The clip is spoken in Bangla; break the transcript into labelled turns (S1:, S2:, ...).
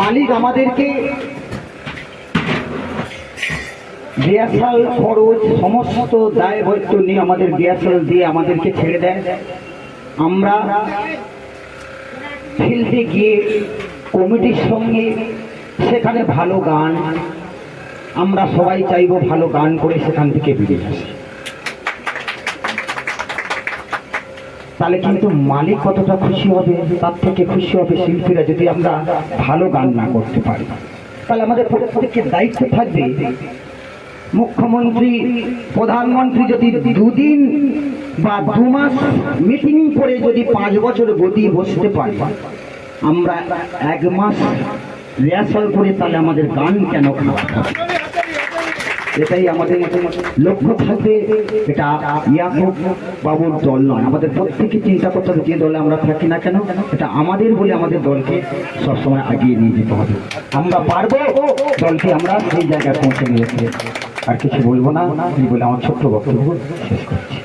S1: মালিক আমাদেরকে রিহার্সাল খরচ, সমস্ত দায়বদ্ধ নিয়ে আমাদের রিহার্সাল দিয়ে আমাদেরকে ছেড়ে দেয়। আমরা ফিল্ডে গিয়ে কমিটির সঙ্গে সেখানে ভালো গান, আমরা সবাই চাইব ভালো গান করে সেখান থেকে বেরিয়ে আসি। তাহলে কিন্তু মালিক কতটা খুশি হবে, তার থেকে খুশি হবে শিল্পীরা যদি আমরা ভালো গান না করতে পারি। তাহলে আমাদের প্রত্যেকের দায়িত্ব থাকবে, মুখ্যমন্ত্রী, প্রধানমন্ত্রী যদি দুদিন বা দু মাস মিটিং করে যদি পাঁচ বছর গদি বসতে পারি, আমরা এক মাস রিহার্সাল করে তাহলে আমাদের গান কেন হবে? এটাই আমাদের লক্ষ্য থাকবে। এটা ইয়াকুব বাবুর দল নয়। আমাদের প্রত্যেকে চিন্তা করতে হবে যে দলে আমরা থাকি না কেন। এটা আমাদের বলে আমাদের দলকে সবসময় আগিয়ে নিয়ে যেতে হবে। আমরা পারব দলকে আমরা সেই জায়গায় পৌঁছে নিয়ে আর কিছু বলব না। বলে আমার ছোট্ট বক্তব্য শেষ করছি।